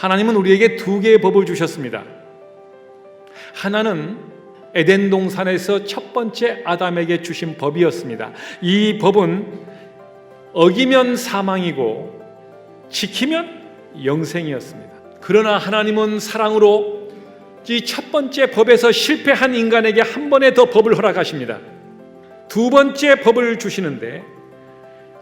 하나님은 우리에게 두 개의 법을 주셨습니다. 하나는 에덴 동산에서 첫 번째 아담에게 주신 법이었습니다. 이 법은 어기면 사망이고 지키면 영생이었습니다. 그러나 하나님은 사랑으로 이 첫 번째 법에서 실패한 인간에게 한 번에 더 법을 허락하십니다. 두 번째 법을 주시는데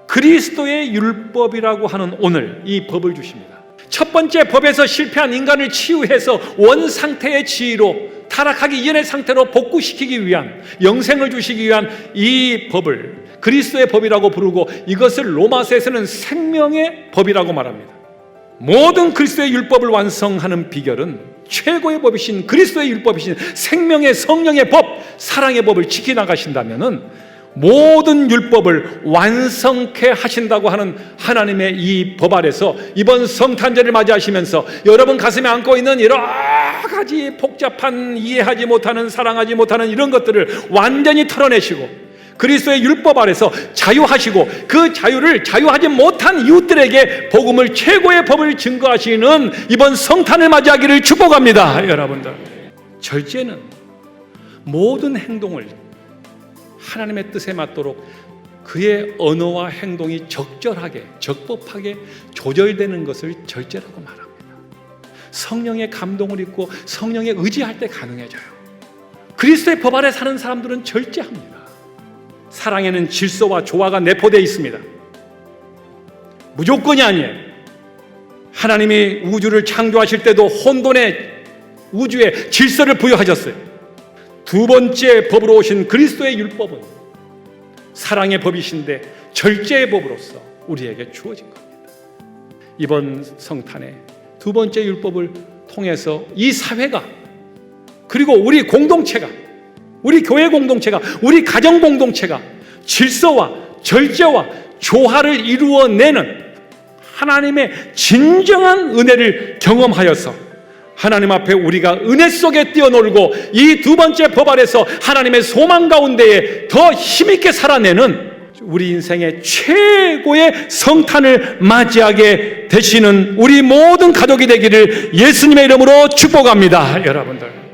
그리스도의 율법이라고 하는 오늘 이 법을 주십니다. 첫 번째 법에서 실패한 인간을 치유해서 원 상태의 지위로 타락하기 이전의 상태로 복구시키기 위한 영생을 주시기 위한 이 법을 그리스도의 법이라고 부르고 이것을 로마서에서는 생명의 법이라고 말합니다. 모든 그리스도의 율법을 완성하는 비결은 최고의 법이신 그리스도의 율법이신 생명의 성령의 법, 사랑의 법을 지켜나가신다면은 모든 율법을 완성케 하신다고 하는 하나님의 이 법 아래서 이번 성탄절을 맞이하시면서 여러분 가슴에 안고 있는 여러 가지 복잡한 이해하지 못하는 사랑하지 못하는 이런 것들을 완전히 털어내시고 그리스도의 율법 아래서 자유하시고 그 자유를 자유하지 못한 이웃들에게 복음을 최고의 법을 증거하시는 이번 성탄을 맞이하기를 축복합니다, 여러분들. 절제는 모든 행동을 하나님의 뜻에 맞도록 그의 언어와 행동이 적절하게 적법하게 조절되는 것을 절제라고 말합니다. 성령의 감동을 입고 성령에 의지할 때 가능해져요. 그리스도의 법 아래 사는 사람들은 절제합니다. 사랑에는 질서와 조화가 내포되어 있습니다. 무조건이 아니에요. 하나님이 우주를 창조하실 때도 혼돈의 우주에 질서를 부여하셨어요. 두 번째 법으로 오신 그리스도의 율법은 사랑의 법이신데 절제의 법으로서 우리에게 주어진 겁니다. 이번 성탄에 두 번째 율법을 통해서 이 사회가 그리고 우리 공동체가 우리 교회 공동체가 우리 가정 공동체가 질서와 절제와 조화를 이루어내는 하나님의 진정한 은혜를 경험하여서 하나님 앞에 우리가 은혜 속에 뛰어놀고 이 두 번째 법 아래서 하나님의 소망 가운데에 더 힘있게 살아내는 우리 인생의 최고의 성탄을 맞이하게 되시는 우리 모든 가족이 되기를 예수님의 이름으로 축복합니다, 여러분들.